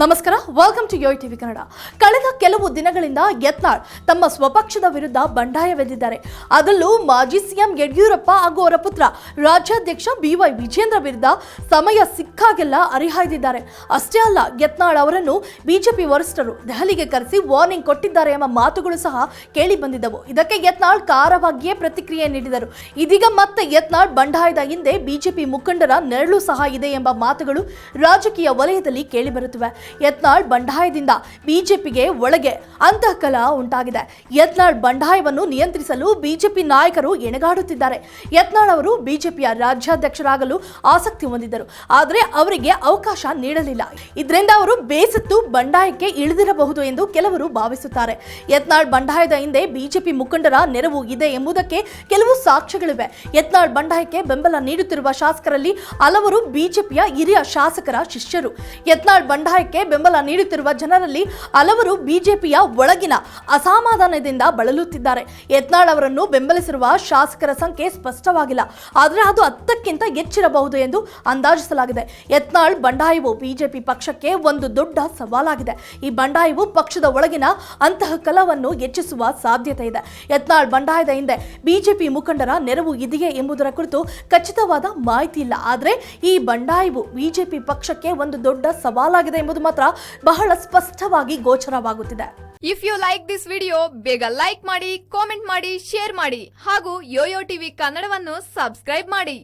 ನಮಸ್ಕಾರ welcome to Yoyo TV Kannada ಕಳೆದ ಕೆಲವು ದಿನಗಳಿಂದ ಯತ್ನಾಳ್ ತಮ್ಮ ಸ್ವಪಕ್ಷದ ವಿರುದ್ಧ ಬಂಡಾಯವೆದ್ದಿದ್ದಾರೆ. ಅದರಲ್ಲೂ ಮಾಜಿ ಸಿಎಂ ಯಡಿಯೂರಪ್ಪ ಹಾಗೂ ಅವರ ಪುತ್ರ ರಾಜ್ಯಾಧ್ಯಕ್ಷ ಬಿವೈ ವಿಜೇಂದ್ರ ವಿರುದ್ಧ ಸಮಯ ಸಿಕ್ಕಾಗೆಲ್ಲ ಅರಿಹಾಯ್ದಿದ್ದಾರೆ. ಅಷ್ಟೇ ಅಲ್ಲ, ಯತ್ನಾಳ್ ಅವರನ್ನು ಬಿಜೆಪಿ ವರಿಷ್ಠರು ದೆಹಲಿಗೆ ಕರೆಸಿ ವಾರ್ನಿಂಗ್ ಕೊಟ್ಟಿದ್ದಾರೆ ಎಂಬ ಮಾತುಗಳು ಸಹ ಕೇಳಿ ಬಂದಿದ್ದವು. ಇದಕ್ಕೆ ಯತ್ನಾಳ್ ಖಾರವಾಗಿಯೇ ಪ್ರತಿಕ್ರಿಯೆ ನೀಡಿದರು. ಇದೀಗ ಮತ್ತೆ ಯತ್ನಾಳ್ ಬಂಡಾಯದ ಹಿಂದೆ ಬಿಜೆಪಿ ಮುಖಂಡರ ನೆರಳು ಸಹ ಇದೆ ಎಂಬ ಮಾತುಗಳು ರಾಜಕೀಯ ವಲಯದಲ್ಲಿ ಕೇಳಿಬರುತ್ತಿವೆ ಯತ್ನಾಳ್ ಬಂಡಾಯದಿಂದ ಬಿಜೆಪಿಗೆ ಒಳಗೆ ಅಂತಃಕಲ ಉಂಟಾಗಿದೆ. ಯತ್ನಾಳ್ ಬಂಡಾಯವನ್ನು ನಿಯಂತ್ರಿಸಲು ಬಿಜೆಪಿ ನಾಯಕರು ಎಣಗಾಡುತ್ತಿದ್ದಾರೆ. ಯತ್ನಾಳ್ ಅವರು ಬಿಜೆಪಿಯ ರಾಜ್ಯಾಧ್ಯಕ್ಷರಾಗಲು ಆಸಕ್ತಿ ಹೊಂದಿದ್ದರು. ಆದರೆ ಅವರಿಗೆ ಅವಕಾಶ ನೀಡಲಿಲ್ಲ. ಇದರಿಂದ ಅವರು ಬೇಸತ್ತು ಬಂಡಾಯಕ್ಕೆ ಇಳಿದಿರಬಹುದು ಎಂದು ಕೆಲವರು ಭಾವಿಸುತ್ತಾರೆ. ಯತ್ನಾಳ್ ಬಂಡಾಯದ ಹಿಂದೆ ಬಿಜೆಪಿ ಮುಖಂಡರ ನೆರವು ಇದೆ ಎಂಬುದಕ್ಕೆ ಕೆಲವು ಸಾಕ್ಷ್ಯಗಳಿವೆ. ಯತ್ನಾಳ್ ಬಂಡಾಯಕ್ಕೆ ಬೆಂಬಲ ನೀಡುತ್ತಿರುವ ಶಾಸಕರಲ್ಲಿ ಹಲವರು ಬಿಜೆಪಿಯ ಹಿರಿಯ ಶಾಸಕರ ಶಿಷ್ಯರು. ಯತ್ನಾಳ್ ಬಂಡಾಯಕ್ಕೆ ಬೆಂಬಲ ನೀಡುತ್ತಿರುವ ಜನರಲ್ಲಿ ಹಲವರು ಬಿಜೆಪಿಯ ಒಳಗಿನ ಅಸಮಾಧಾನದಿಂದ ಬಳಲುತ್ತಿದ್ದಾರೆ. ಯತ್ನಾಳ್ ಅವರನ್ನು ಬೆಂಬಲಿಸಿರುವ ಶಾಸಕರ ಸಂಖ್ಯೆ ಸ್ಪಷ್ಟವಾಗಿಲ್ಲ. ಆದರೆ ಅದು ಹತ್ತಕ್ಕಿಂತ ಹೆಚ್ಚಿರಬಹುದು ಎಂದು ಅಂದಾಜಿಸಲಾಗಿದೆ. ಯತ್ನಾಳ್ ಬಂಡಾಯವು ಬಿಜೆಪಿ ಪಕ್ಷಕ್ಕೆ ಒಂದು ದೊಡ್ಡ ಸವಾಲಾಗಿದೆ. ಈ ಬಂಡಾಯವು ಪಕ್ಷದ ಒಳಗಿನ ಅಂತಹ ಕಲವನ್ನು ಹೆಚ್ಚಿಸುವ ಸಾಧ್ಯತೆ ಇದೆ. ಯತ್ನಾಳ್ ಬಂಡಾಯದ ಹಿಂದೆ ಬಿಜೆಪಿ ಮುಖಂಡರ ನೆರವು ಇದೆಯೇ ಎಂಬುದರ ಕುರಿತು ಖಚಿತವಾದ ಮಾಹಿತಿ ಇಲ್ಲ. ಆದರೆ ಈ ಬಂಡಾಯವು ಬಿಜೆಪಿ ಪಕ್ಷಕ್ಕೆ ಒಂದು ದೊಡ್ಡ ಸವಾಲಾಗಿದೆ ಎಂಬುದು ಮಾತ್ರ ಬಹಳ ಸ್ಪಷ್ಟವಾಗಿ ಗೋಚರವಾಗುತ್ತಿದೆ. If you like this video ಬೇಗ ಲೈಕ್ ಮಾಡಿ ಕಾಮೆಂಟ್ ಮಾಡಿ ಶೇರ್ ಮಾಡಿ ಹಾಗೂ ಯೋಯೋ ಟಿವಿ ಕನ್ನಡವನ್ನು ಸಬ್ಸ್ಕ್ರೈಬ್ ಮಾಡಿ.